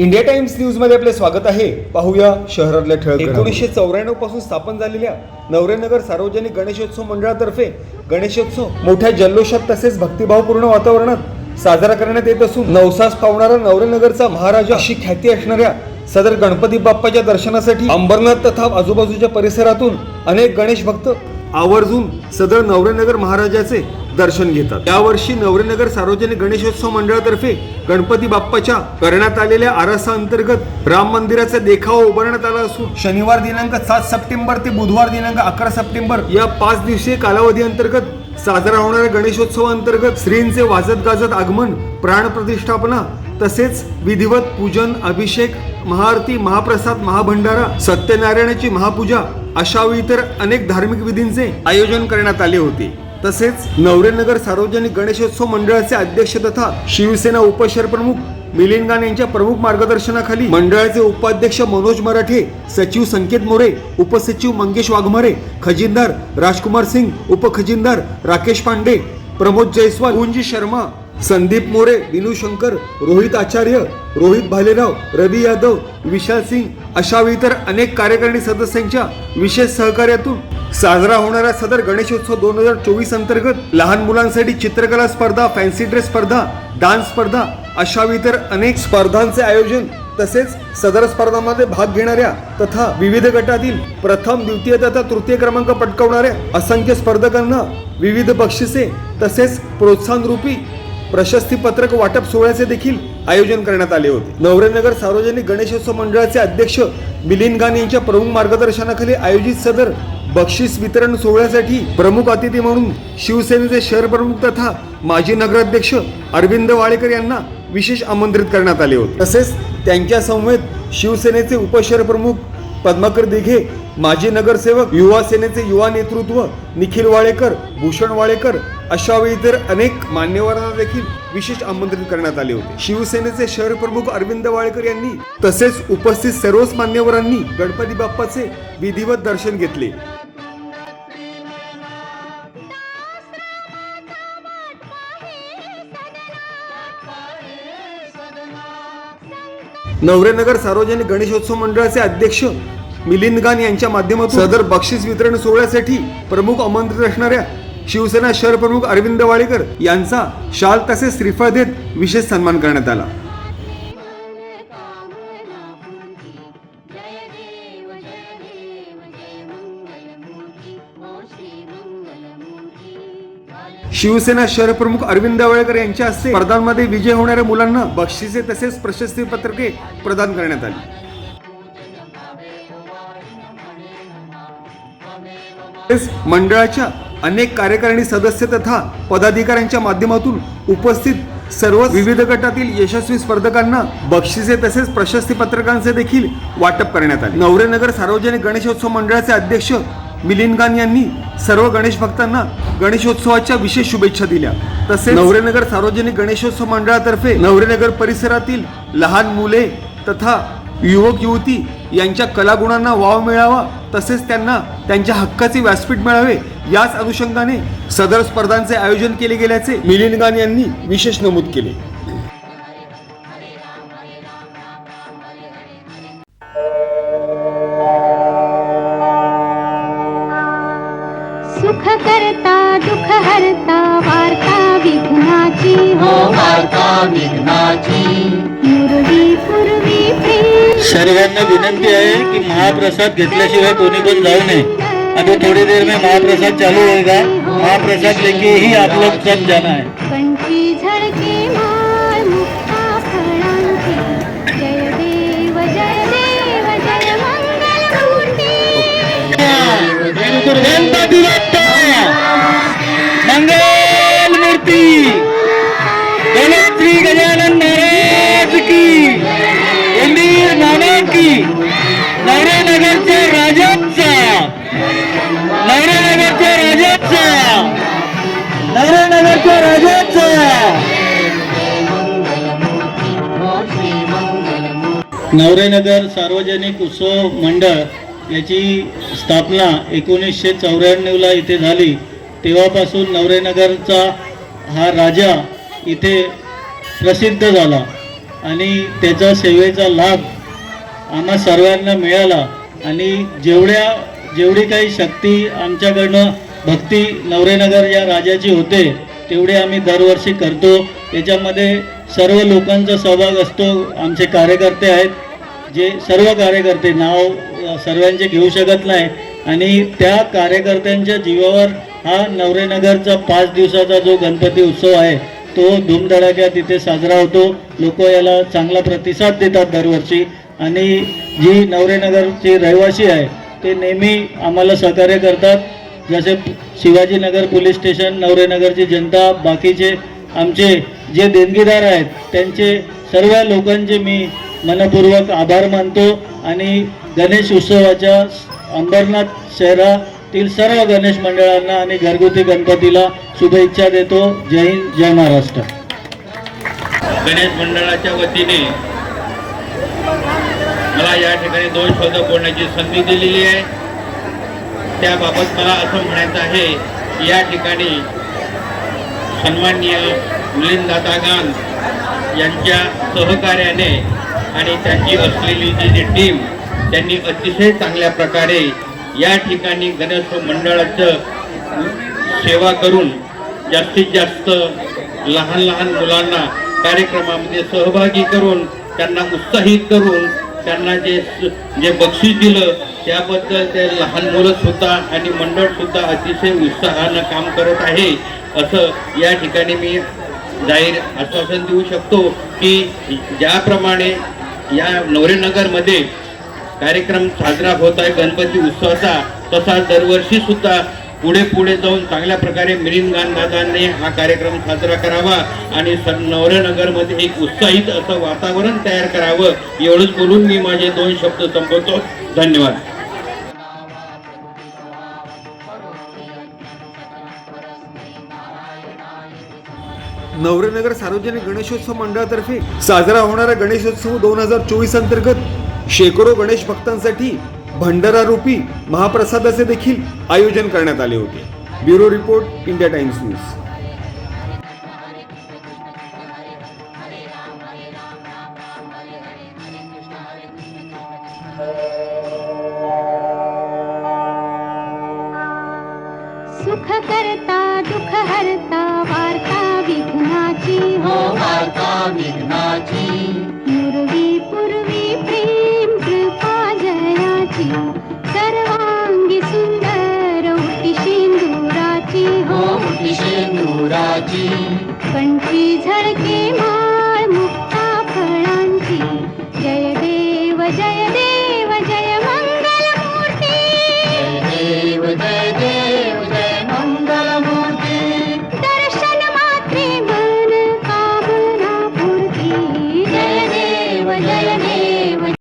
India times न्यूजमध्ये आपले स्वागत आहे. पाहूया शहरातल्या ठळक एकोणीसशे चौऱ्याण्णवपासून स्थापन झालेल्या नवरेनगर सार्वजनिक गणेशोत्सव मंडळातर्फे गणेशोत्सव मोठ्या जल्लोषात तसेच भक्तिभावपूर्ण वातावरणात साजरा करण्यात येत असून नवसास पावणारा नवरेनगरचा महाराजा अशी ख्याती असणाऱ्या सदर गणपती बाप्पाच्या दर्शनासाठी अंबरनाथ तथा आजूबाजूच्या परिसरातून अनेक गणेश भक्त आवर्जून सदर नवरेनगर महाराजाचे दर्शन घेतात. यावर्षी नवरेनगर सार्वजनिक गणेशोत्सव मंडळातर्फे गणपती बाप्पाच्या करण्यात आलेल्या आरासा अंतर्गत राम मंदिराचा देखावा उभारण्यात आला असून शनिवार दिनांक सात सप्टेंबर ते बुधवार दिनांक अकरा सप्टेंबर या पाच दिवसीय कालावधी अंतर्गत साजरा होणाऱ्या गणेशोत्सवाअंतर्गत श्रींचे वाजत गाजत आगमन प्राण प्रतिष्ठापना तसेच विधिवत पूजन अभिषेक महाआरती महाप्रसाद महाभंडारा सत्यनारायणाची महापूजा अशा इतर अनेक धार्मिक विधींचे आयोजन करण्यात आले होते. तसेच नवरेनगर सार्वजनिक गणेशोत्सव मंडळाचे अध्यक्ष तथा शिवसेना उपशहरप्रमुख मिलिंद गान यांच्या प्रमुख मार्गदर्शनाखाली मंडळाचे उपाध्यक्ष मनोज मराठे सचिव संकेत मोरे उपसचिव मंगेश वाघमारे खजिनदार राजकुमार सिंग उपखजिनदार राकेश पांडे प्रमोद जयस्वाल कुंज शर्मा संदीप मोरे विनू शंकर रोहित आचार्य रोहित भालेराव रवी यादव विशाल सिंग अशा इतर अनेक कार्यकारिणी सदस्यांच्या विशेष सहकार्यातून साजरा होणाऱ्या सदर गणेशोत्सव दोन हजार चोवीस अंतर्गत लहान मुलांसाठी चित्रकला स्पर्धा फॅन्सी ड्रेस स्पर्धा डान्स स्पर्धा अशा इतर अनेक स्पर्धांचे आयोजन तसेच सदर स्पर्धांमध्ये भाग घेणाऱ्या तथा विविध गटातील प्रथम द्वितीय तथा तृतीय क्रमांक पटकावणाऱ्या असंख्य स्पर्धकांना विविध बक्षिसे तसेच प्रोत्साहन रूपी प्रशस्ती पत्रक वाटप सोहळ्याचे देखील आयोजन करण्यात आले होते. नवरेनगर सार्वजनिक गणेशोत्सव मंडळाचे अध्यक्ष मिलिंद गान यांच्या प्रमुख मार्गदर्शनाखाली आयोजित सदर बक्षीस वितरण सोहळ्यासाठी प्रमुख अतिथी म्हणून शिवसेनेचे शहर प्रमुख तथा माजी नगराध्यक्ष अरविंद वाळेकर यांना विशेष आमंत्रित करण्यात आले होते. तसेच त्यांच्या समवेत शिवसेनेचे उपशहर प्रमुख पद्माकर दिघे माजी नगरसेवक युवा सेनेचे युवा नेतृत्व निखिल वाळेकर भूषण वाळेकर अशावेळी इतर अनेक मान्यवरांना देखील विशेष आमंत्रित करण्यात आले होते. शिवसेनेचे शहर प्रमुख अरविंद वाळेकर यांनी तसेच उपस्थित सर्वच मान्यवरांनी गणपती बाप्पाचे विधिवत दर्शन घेतले. नवरेनगर सार्वजनिक गणेशोत्सव मंडळाचे अध्यक्ष मिलिंद गान यांच्या माध्यमातून सदर बक्षीस वितरण सोहळ्यासाठी प्रमुख आमंत्रित असणाऱ्या शिवसेना शहर प्रमुख अरविंद वाळेकर यांचा शाल तसेच श्रीफळ देत विशेष सन्मान करण्यात आला. शिवसेना शहर प्रमुख अरविंद वळेकर यांच्या हस्ते स्पर्धांमध्ये विजय होणाऱ्या मुलांना बक्षिसे तसेच प्रशस्ती पत्रके प्रदान करण्यात आली. मंडळाच्या अनेक कार्यकारिणी सदस्य तथा पदाधिकाऱ्यांच्या माध्यमातून उपस्थित सर्व विविध गटातील यशस्वी स्पर्धकांना बक्षिसे तसेच प्रशस्ती पत्रकांचे देखील वाटप करण्यात आले. नवरेनगर सार्वजनिक गणेशोत्सव मंडळाचे अध्यक्ष मिलिंद गान यांनी सर्व गणेश भक्तांना गणेशोत्सवाच्या विशेष शुभेच्छा दिल्या. तसेच नवरेनगर सार्वजनिक गणेशोत्सव मंडळातर्फे नवरेनगर परिसरातील लहान मुले तथा युवक युवती यांच्या कलागुणांना वाव मिळावा तसेच त्यांना त्यांच्या हक्काचे व्यासपीठ मिळावे याच अनुषंगाने सदर स्पर्धांचे आयोजन केले गेल्याचे मिलिंद गान यांनी विशेष नमूद केले. सुख करता दुख हरता वार्ता विघ्नाची हो. वार्ता विघ्नाची. मुरली पूर्वी प्रेम. सर्वांना विनंती आहे की महाप्रसाद घेतल्याशिवाय कोणी पण जाऊ नये. अभी थोड़ी देर में महाप्रसाद चालू होगा महाप्रसाद लेके ही आप लोग सब जाना है राजांचा. नवरेनगरच्या राजांचा. नवरेनगर सार्वजनिक उत्सव मंडळ याची स्थापना एकोणीसशे चौऱ्याण्णवला इथे झाली. तेव्हापासून नवरेनगरचा हा राजा इथे प्रसिद्ध झाला आणि त्याचा सेवेचा लाभ आम्हा सर्वांना मिळाला. आणि जेवढ्या जेवढी काही शक्ती आमच्याकडनं भक्ती नवरेनगर या राजाची होते तेवढे आम्ही दरवर्षी करतो. त्याच्यामध्ये सर्व लोकांचा सहभाग असतो. आमचे कार्यकर्ते आहेत जे सर्व कार्यकर्ते नाव सर्वांचे घेऊ शकत नाही. आणि त्या कार्यकर्त्यांच्या जीवावर हा नवरेनगरचा पाच दिवसाचा जो गणपती उत्सव आहे तो धूमधडाक्यात तिथे साजरा होतो. लोक याला चांगला प्रतिसाद देतात दरवर्षी. आणि जी नवरेनगरची रहिवासी आहे ते नेहमी आम्हाला सहकार्य करतात. जसे शिवाजीनगर पोलीस स्टेशन नवरेनगरची जनता बाकीचे आमचे जे देणगीदार आहेत त्यांचे सर्व लोकांचे मी मनपूर्वक आभार मानतो आणि गणेश उत्सवाच्या अंबरनाथ शहरातील सर्व गणेश मंडळांना आणि घरगुती गणपतीला शुभेच्छा देतो. जय हिंद जय महाराष्ट्र. गणेश मंडळाच्या वतीने मला या ठिकाणी दोन शब्द बोलण्याची संधी दिलेली आहे. त्याबाबत मला असं म्हणायचं आहे की या ठिकाणी सन्माननीय मिलिंददादा गान यांच्या सहकार्याने आणि त्यांची असलेली जी जी टीम त्यांनी अतिशय चांगल्या प्रकारे या ठिकाणी गणेश मंडळाचं सेवा करून जास्तीत जास्त लहान लहान मुलांना कार्यक्रमामध्ये सहभागी करून त्यांना उत्साहित करून त्यांना जे जे बक्षीस दिलं त्याबद्दल ते लहान मुलं सुद्धा आणि मंडळ सुद्धा अतिशय उत्साहानं काम करत आहे. असं या ठिकाणी मी जाहीर आश्वासन देऊ शकतो की ज्याप्रमाणे या नवरेनगरमध्ये कार्यक्रम साजरा होत आहे गणपती उत्सवाचा तसा दरवर्षी सुद्धा पुढे पुढे जाऊन चांगल्या प्रकारे मिलिंद दादांनी हा कार्यक्रम साजरा करावा आणि नवऱ्यानगरमध्ये एक उत्साहित असं वातावरण तयार करावं एवढंच बोलून मी माझे दोन शब्द संपवतो. धन्यवाद. नवरेनगर सार्वजनिक गणेशोत्सव मंडळातर्फे साजरा होणारा गणेशोत्सव दोन हजार चोवीस अंतर्गत शेकडो गणेश भक्तांसाठी भंडारारूपी महाप्रसादाचे देखील आयोजन करण्यात आले होते. Bureau report India Times news. शेंदुराची कंठी झळके मा